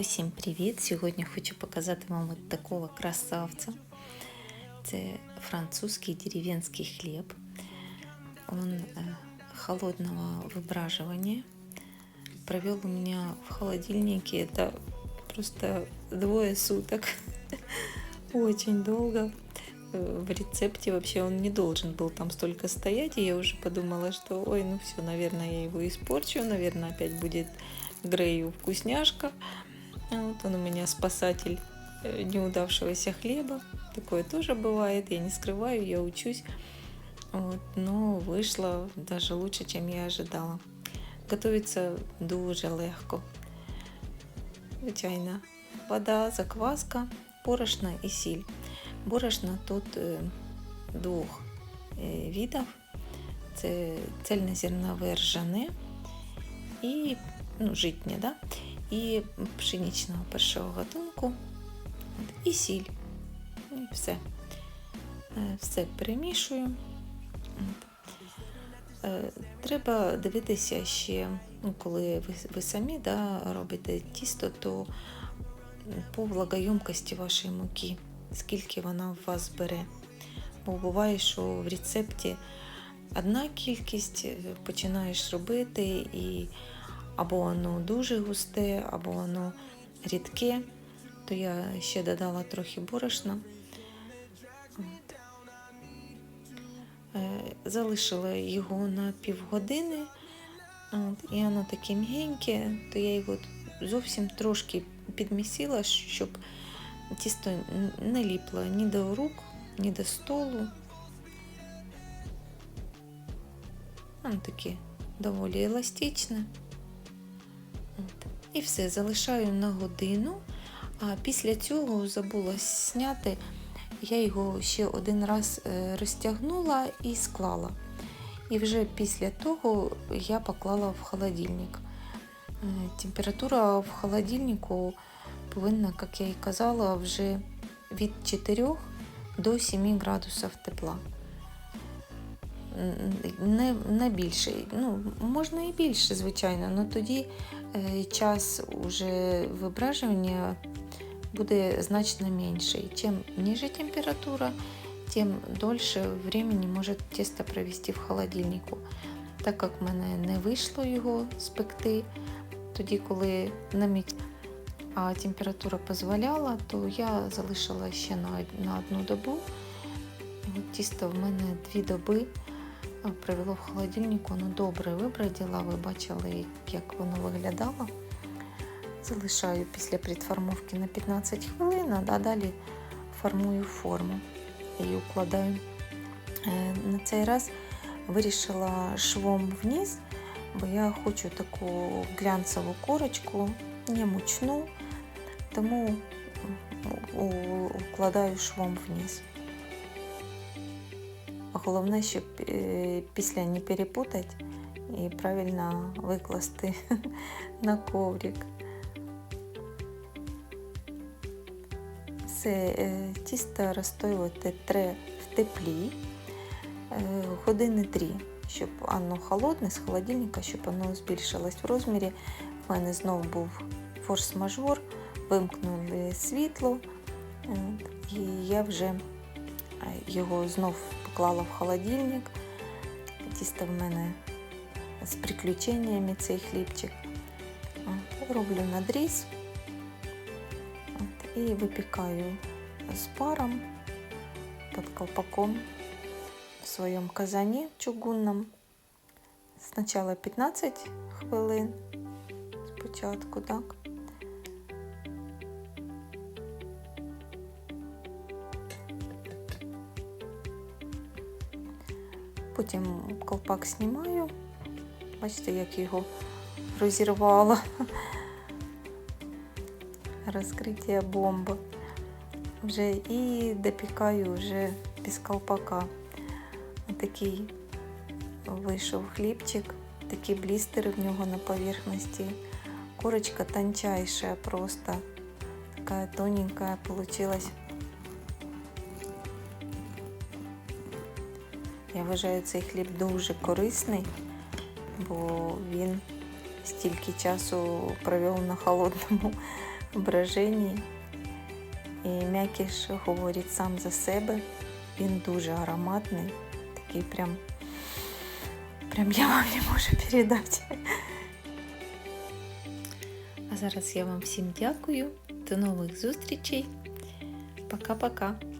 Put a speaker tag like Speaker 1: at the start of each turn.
Speaker 1: Усім привіт! Сьогодні хочу показати вам от такого красавця. Це французький деревенський хліб. Он э, холодного выбраживания. Провел у меня в холодильнике это просто двое суток. Очень долго. Э, В рецепте вообще он не должен был там столько стоять, и я уже подумала, что ой, ну все, наверное, я его испорчу, наверное, опять будет Грею вкусняшка. А Вот он у меня спасатель э, неудавшегося хлеба. Такое тоже бывает, я не скрываю, я учусь. Вот, но вышло даже лучше, чем я ожидала. Готується дуже легко. Звичайно, вода, закваска, борошна і сіль. Борошна тут е, двох е, видів. Це цельнозернове ржане і ну, житнє, да? І пшеничного першого гатунку, і сіль. І все. Е, Все перемішую. Е, Треба дивитися ще, ну, коли ви, ви самі да, робите тісто, то по влагоємкості вашої муки, скільки вона в вас бере. Бо буває, що в рецепті одна кількість е, починаєш робити, і або воно дуже густе, або воно рідке, то я ще додала трохи борошна. Е, Залишила його на півгодини, от, і воно таке м'ягеньке, то я його зовсім трошки підмісила, щоб тісто не ліпло ні до рук, ні до столу. Воно таке доволі еластичне. От. І все, залишаю на годину, а після цього забула зняти. Я його ще один раз е, розтягнула і склала. І вже після того я поклала в холодильник. Е, Температура в холодильнику повинна, як я і казала, вже від 4 до 7 градусів тепла. Не, не більше. Ну, можна і більше, звичайно, але тоді е, час уже вибражування буде значно меньше. Чем ниже температура, тем дольше времени може тесто провести в холодильнику. Так як в мене не вийшло його спекти, тоді, коли наміт, а температура дозволяла, то я залишила ще на, на одну добу. Тісто в мене дві доби а, провело в холодильнику, воно добре вибраділа, ви бачили, як воно виглядало. Залишаю після предформовки на 15 хвилин, а далі формую форму і укладаю. Е, На цей раз вирішила швом вниз, бо я хочу таку глянцеву корочку, не мучну, тому укладаю швом вниз. Головне, щоб е, після не перепутати і правильно викласти на коврик. Все е, тісто розстоювати в теплі е, години три, щоб воно холодне з холодильника, щоб воно збільшилось в розмірі. У мене знов був форс-мажор, вимкнули світло, і я вже його знов поклала в холодильник. Тісто в мене з приключеннями цей хлібчик. Роблю надріз. І випікаю з паром під колпаком в своєму казані чугунному. Спочатку 15 хвилин спочатку, так. Потім колпак знімаю. Бачите, як його розірвало. Розкриття бомби. Вже і допікаю вже без колпака. Такий вийшов хлібчик, такі блістери в нього на поверхності. Корочка тончайшая просто. Такая тоненькая получилась. Я вважаю цей хліб дуже корисний, бо він стільки часу провів на холодному броженні. І м'якіш говорить сам за себе. Він дуже ароматний, такий прям, прям я вам не можу передати. А зараз я вам всім дякую. До нових зустрічей. Пока-пока.